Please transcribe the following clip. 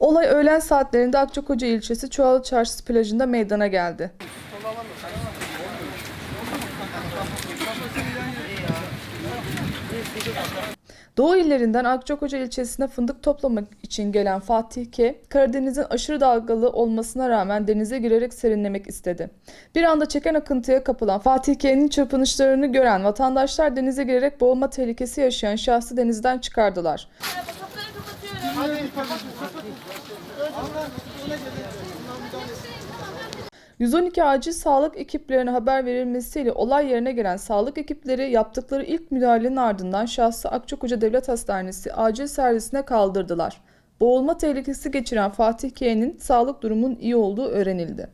Olay öğlen saatlerinde Akçakoca ilçesi Çuvalı Çarşısı plajında meydana geldi. Doğu illerinden Akçakoca ilçesine fındık toplamak için gelen Fatih K, Karadeniz'in aşırı dalgalı olmasına rağmen denize girerek serinlemek istedi. Bir anda çeken akıntıya kapılan Fatih K'nin çırpınışlarını gören vatandaşlar denize girerek boğulma tehlikesi yaşayan şahsı denizden çıkardılar. 112 acil sağlık ekiplerine haber verilmesiyle olay yerine gelen sağlık ekipleri yaptıkları ilk müdahalenin ardından şahsı Akçakoca Devlet Hastanesi acil servisine kaldırdılar. Boğulma tehlikesi geçiren Fatih K'nin sağlık durumunun iyi olduğu öğrenildi.